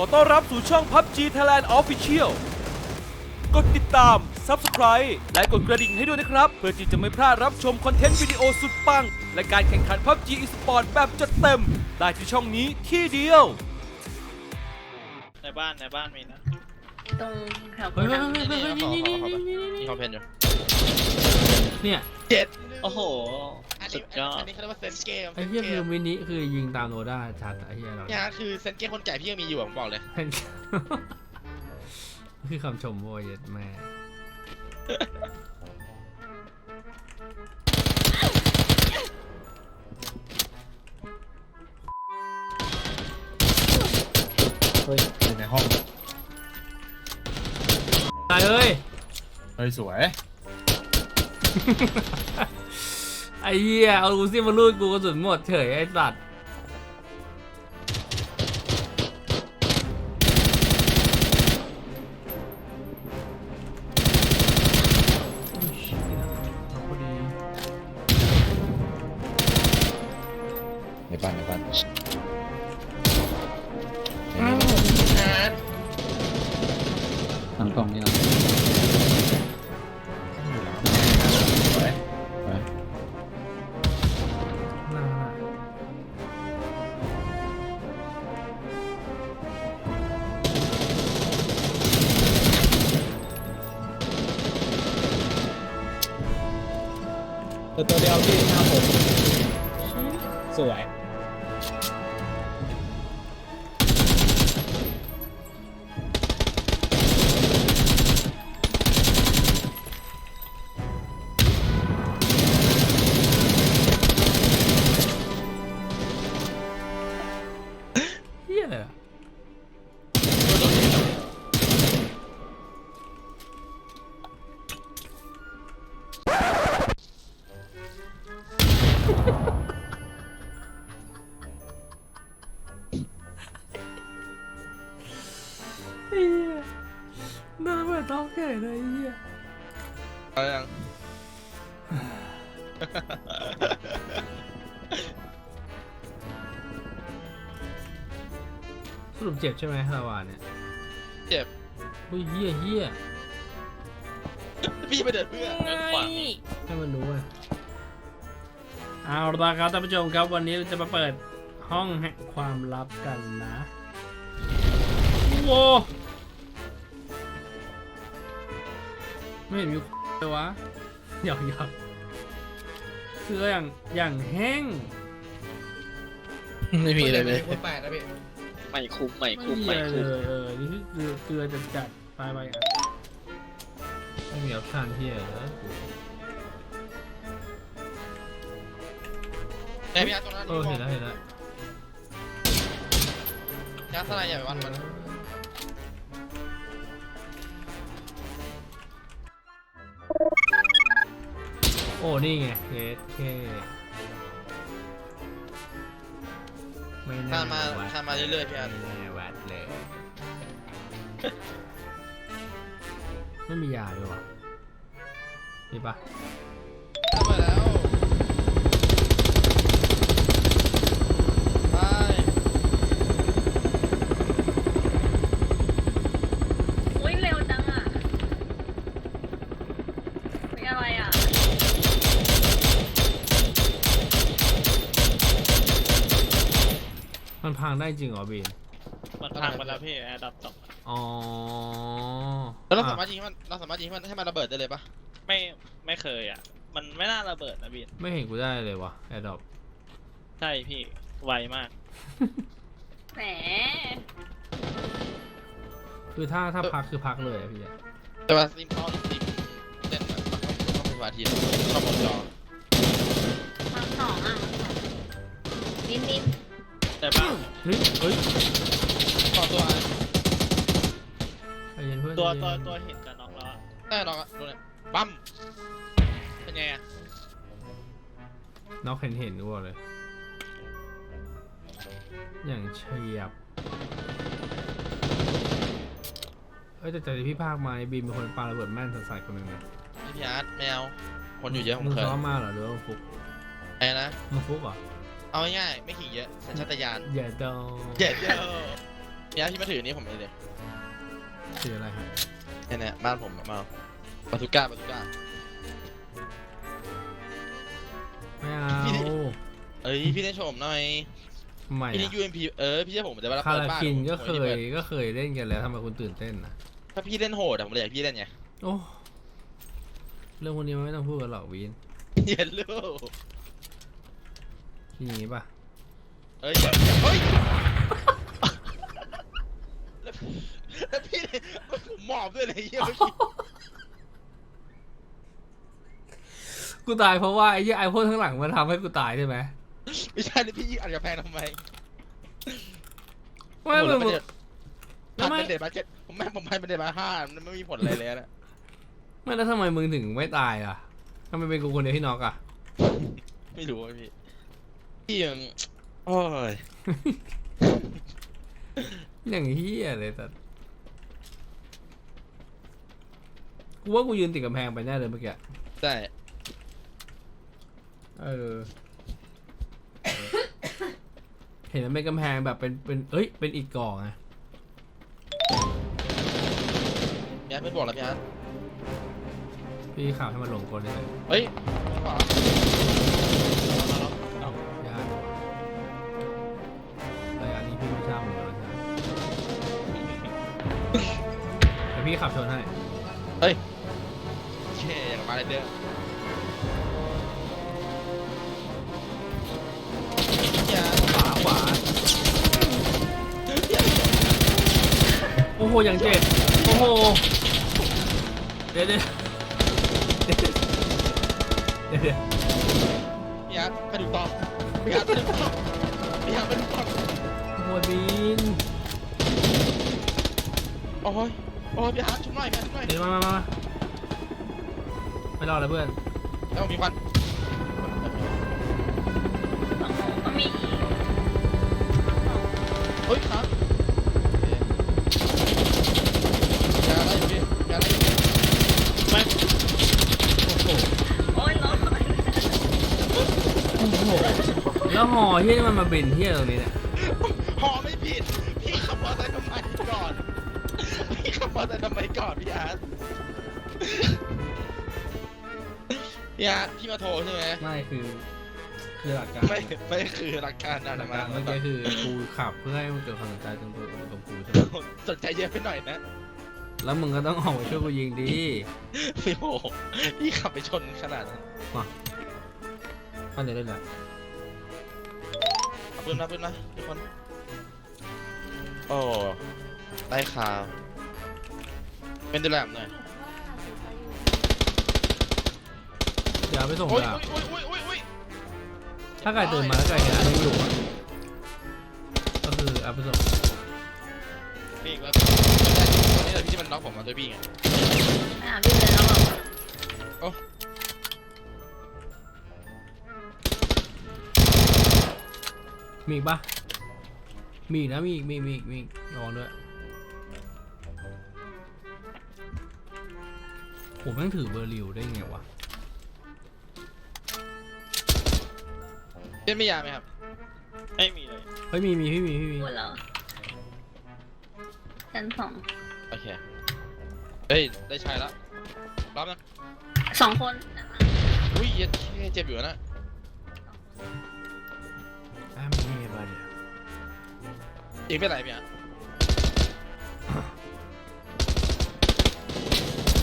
ขอต้อนรับสู่ช่อง PUBG Thailand Official กดติดตาม Subscribe และกดกระดิ่งให้ด้วยนะครับ เพื่อที่จะไม่พลาดรับชมคอนเทนต์วิดีโอสุดปัง และการแข่งขัน PUBG Esport แบบจัดเต็ม ได้ที่ช่องนี้ที่เดียว ในบ้านในบ้านมีนะตรงแถวโกเฮ้ยดังเฮ้ยเฮ้ยเฮ้ยนี่นี่นี่นี่นี่มีนี่คอมเพนอยู่เนี่ยเจ็ดโอ้โหอั นสุนี้ดยอด อันนี้เขาเรียกว่าเซนเกมไอ้เหี้ยคือมินิคือยิงตามโนด้าชัดอะไอ้เหี้ยเราเนี่ยคือเซนเกมคนแก่พี่ยังมีอยู่อะผมบอกเลยคือคำชมโวยเย็ดแม่เฮ้ยอยู่ในห้องตายเอ้ยเฮ้ยสวย ไอ้เหี้ยเอาลูซี่มาลูดกูกระสุนหมดเฉยไอ้สัตว์ ยวพี่หน้าผมสวย น่าเหมือนต้องแก่เลยไอ้เหี้ยเอายัง สรุปเจ็บใช่ไหมลาวาเนี่ยเจ็บ อุ้ยเหี้ยเหี้ยพี่ไปเดินเพื่อนเดินขวามีให้มันรู้อะเอาละครับท่านผู้ชมครับวันนี้เราจะมาเปิดห้องแห่งความลับกันนะโว้ ไม่เห็นมีเลยวะหยอกหยอกคืออย่างอย่างแห้ง ไม่มีเลยเลยคนแปดนะพี่ไม่คุ้มไม่ไม่คุ้มมีไม่อะไรคุ้มเลยเออนี่คือเกลือเกลือจัดจัดๆไปไปอะไม่มีออปชั่นที่เหรอไอ้พี่อาร์ตตรงนั้นเออเห็นแล้วเห็นแล้วยาสลายใหญ่ไปวันมัน โอ้นี่ไงเคสเคไม่ทาน่านมาวัดทานมาเรื่อยๆพี่อาร์ตไม่น่าวัดเลย ไม่มียาด้วยวะมีปะ เข้ามาแล้วไป อุ้ยเร็วจังอะเป็นอะไรอะ มัน พังได้จริงเหรอบีนมันพังไปแล้วพี่แอร์ดับตกอ๋อแล้วเราสาอะมารถยิงให้มันเราสามารถยิงให้มันให้มันระเบิดได้เลยปะไม่ไม่เคยอะ มันไม่น่าระเบิดนะพี่ไม่เห็นกูได้เลยวะแอดดอปใช่พี่ไวมาก แหมคือถ้าถ้าพักคือพักเลยอะพี่อะแต่ว่าสตรีมเขาสตรีมเล่นมันต้องต้องเป็นวาทีต้องบนจอทั้งสองอะนิดนิด แต่บ้านเฮ้ยเฮ้ยต่อตัวอะใจเย็นเพื่อนตัวใจตัวเย็นตัวเห็นกับน้องแล้วอะแน่นอนอะดูเนี่ยปั๊มเป็นไงอะน็อกเห็นเห็นกูบอกเลย อย่างเฉียบ เอ้ยแต่แต่ที่พี่ภาคมาบีมเป็นคนปาระเบิดแม่นใส่คนหนึ่งนะพี่พี่อาร์ตแมวคนอยู่เยอะผมมึงเคยซ้อมมาเหรอหรือว่ามึงฟุกไอ้นะมึงฟุกเหรอ เอาง่ายๆไม่ขี่เยอะสัญชาตญาณอย่าดองเจ็ดเยอะเนี่ยพี่มาถือนี้ผมเลยเลยถืออะไรครับเนี่ยเนี่ยบ้านผมมาปาทุก้าปาทุก้า ไม่เอาพี่ดิ เอ้ยพี่เล่นโชว์ผมหน่อยทำไมพี่อะเล่น UMP เออพี่เชื่อผมจะมารับคาเปิดราบ้านคินก็ผมเคไม่ได้ยปิดก็เคยเล่นกันแล้วทำไมคุณตื่นเต้นนะถ้าพี่เล่นโหดอะผมเลยอยากให้พี่เล่นไงโอ้เรื่องพวกนี้มันไม่ต้องพูดกันหรอกวิน เย็นลูกที นี้ป่ะเอ้ยอย่าอย่าเฮ้ยแล้วแล้วพี่เนี่ยผมหมอบด้วยเลยเฮียเมื่อกี้กูตายเพราะว่าไอ้ยี่ไอพ่นข้างหลังมันทำให้กูตายใช่ไหมไม่ใช่เลยพี่ยิงอัดกระแพงทำไมไม่โอ้ไม่แล้วไม่มันแล้วไม่เป็นเดทมาเก็ตผมแม่ผมให้เป็นเดทมาห้ามันไม่มีผลอะไรเลยนะไม่แล้วทำไมมึงถึงไม่ตายอะทำไมเป็นกูคนเดียวที่น็อกอะ ไม่รู้อะพี่ พี่ยังโอ้ยอย่างเฮียเลยแต่กูว่ากูยืนติดกำแพงไปแน่เลยเมื่อกี้ใช่เออ เห็นมันเป็นกำแพงแบบเป็นเป็นเอ้ย เป็นอิฐก่อไงพี่อาร์ตไม่บอกแล้วพี่อาร์ตพี่ข่าวให้มันหลงกลเลยเฮ้ยไม่บอกเอา แต่พี่ขับชนให้โอเคอย่างมาเลยเด้อพี่อาร์ตขวาขวาโอ้โหอย่างเจ็บ โอ้โห เดี๋ยวเดี๋ยวเดี๋ยวเดี๋ยวเดี๋ยวพี่อาร์ตไปดูต่อพี่อาร์ตไปดูต่อพี่อาร์ตไปดูต่อโอ้โหบินโอ้ยโอ้ยพี่อาร์ตชุบหน่อยพี่อาร์ตชุบหน่อยเดี๋ยวมามามามาไม่รอดแล้วเพื่อนแล้วมีควันสองก็มีอีกเฮ้ยครับยาอะไรอยู่พี่ยาอะไรอยู่พี่ไม่โอ้โหโอ้ยร้อนโอ้โหแล้วห่อเฮียนี่มันมาบินเฮียตรงนี้เนี่ยหอไม่ผิด พี่ขับมอเตอร์ไซค์ทำไมก่อนพี่อาร์ตพี่อาร์ตพี่มาโทรใช่ไหมไม่คือ คือหลักการไม่ไม่คือหลักการนะหลักมาการเมื่อกี้คือกูขับเพื่อให้มันเกิดความสนใจตรงตัวตรงกูใช่ไหมสนใจเยอะไปหน่อยนะ แล้วมึงก็ต้องออกมาช่วยกูยิงดีโอ้โหพี่ขับไปชนขนาดนั้นอันไหนได้แล้วเอาปืนมาปืนมาทุกคนโอ้ได้ข่าว เป็นดูแลมหน่อยเดี๋ยวเอาไปส่งโอ้ยดาบโอ้ยโอ้ยโอ้ยโอ้ยถ้าไก่ตื่นมาแล้วไก่เห็นอันนี้อยู่อะก็คือเอาไปส่งพี่อีกแล้วนี่แหละพี่ที่มันน็อกผมมาด้วยพี่ไงอะพี่เลยแล้วแบบมีอีกปะมีอีกนะมีอีกมีอีกมีอีกมีอีกระวังด้วย ผมแม่งถือเบอร์ริวได้ไงวะ เล่นไม่ยาไหมครับ ไม่มีเลย เฮ้ยมีมีพี่มีพี่มีหมดแล้วชั้นสองโอเค เฮ้ย ได้ใช้แล้วรับนะ สองคนอุ้ยเหี้ยเจ็บอยู่นะอะมีมีอะไรเนี่ยยิงเป็นไรพี่อะ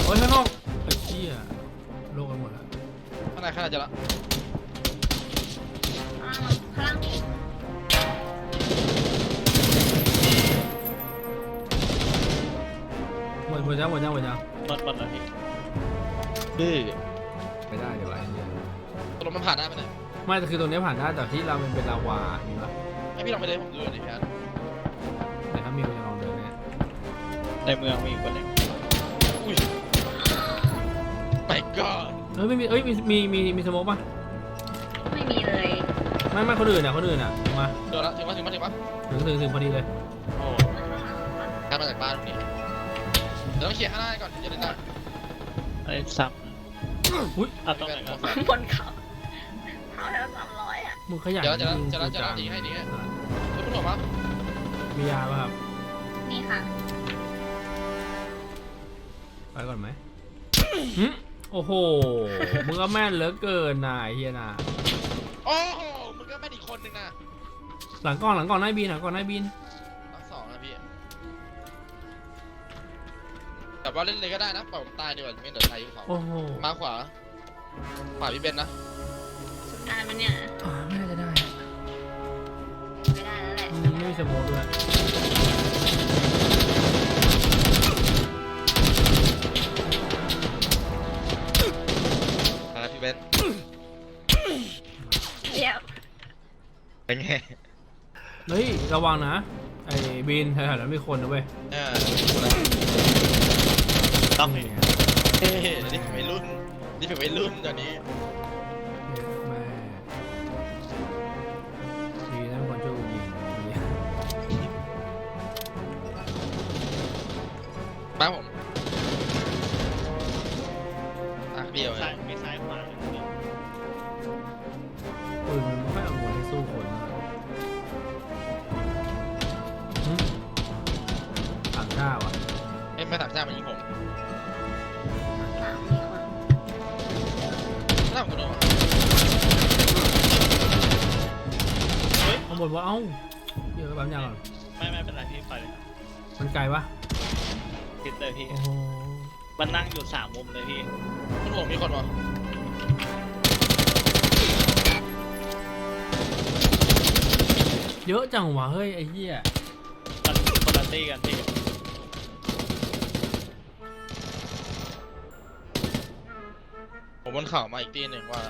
โอ้ยข้างนอกไอ้ เชี่ยโลกกันหมดแล้วข้างในข้างในจะละข้างล่างข้างล่างมีหมดหมดยังหมดยังหมดยังหมดหมดแล้วพี่ดื้อไปได้เดี๋ยวไอ้เนี่ยตกลงมันผ่านได้ไหมเนี่ยไม่แต่คือตรงเนี้ยผ่านได้แต่ที่เรามันเป็นลาวามีปะให้พี่ลองไปเลยผมดูหน่อยดิพี่อะแต่ถ้ามีมันจะลองเดินเนี่ยในเมืองมีอีกคนหนึง ไปก่อนเอ้ยไม่มีเอ้ยมีมีมีมีสโมกปะไม่มีเลยไม่ไม่คนอื่นอะคนอื่นอะมาเดี๋ยวละถึงมาถึงมาถึงมาถึงถึงถึงพอดีเลยโอ้กลับมาจากบ้านตรงนี้เดี๋ยวต้องเคลียร์ข้างหน้าก่อนถึงจะเล่นได้ไอ้ซ้ำอุ้ยอะตรงไหนครับบนเขาเขาแล้วสามร้อยอะมึงขยันเดี๋ยวจะละจริงๆจะละจะละกูยิงให้ยิงให้จังเดี๋ยวคุณบอกว่ามียาปะครับมีค่ะไปก่อนไหมหึ โอ้โห มึงก็แม่นเหลือเกินนายเฮียนาโอ้โหมึงก็ไม่อีกคนนึงนะหลังกล้องหลังกล้องนายบินหลังกล้องนายบิน ทั้งสองนะพี่ แต่ว่าเล่นเลยก็ได้นะปล่อยผมตายดีกว่าไม่เดี๋ยวตายอยู่เขาโอ้โหมาขวา ขวาพี่เบนนะสุดท้ายมันเนี่ยอ่าไม่น่าจะได้ไม่ได้แล้วแหละอืมไม่มีสโมองด้วย เป็นไงเฮ้ยระวังนะไอ้บินแถวๆนั้นมีคนนะเว้ยเนี่ยต้องนี่ไงเฮ้ยนี่เป็นวัยรุ่นนี่เป็นวัยรุ่นตอนนี้แม่ดีนะเป็นคนช่วยกูยิงเนี่ยบ้าผม เอ้ยไม่ต่างชาติมายิงผมสามมีคนถ้าผมก็โดนข้างบนว่าเอ้าเดี๋ยวปั๊มยางก่อนไม่ไม่เป็นไรพี่ปล่อยเลยครับมันไกลปะติดเลยพี่ โอ้โหมันนั่งอยู่สามมุมเลยพี่ คุณผมมีคนวะเยอะจังวะเฮ้ยไอ้เหี้ยมันคนละตี้กันพี่ บนเข่ามาอีกทีหนึ่งว่า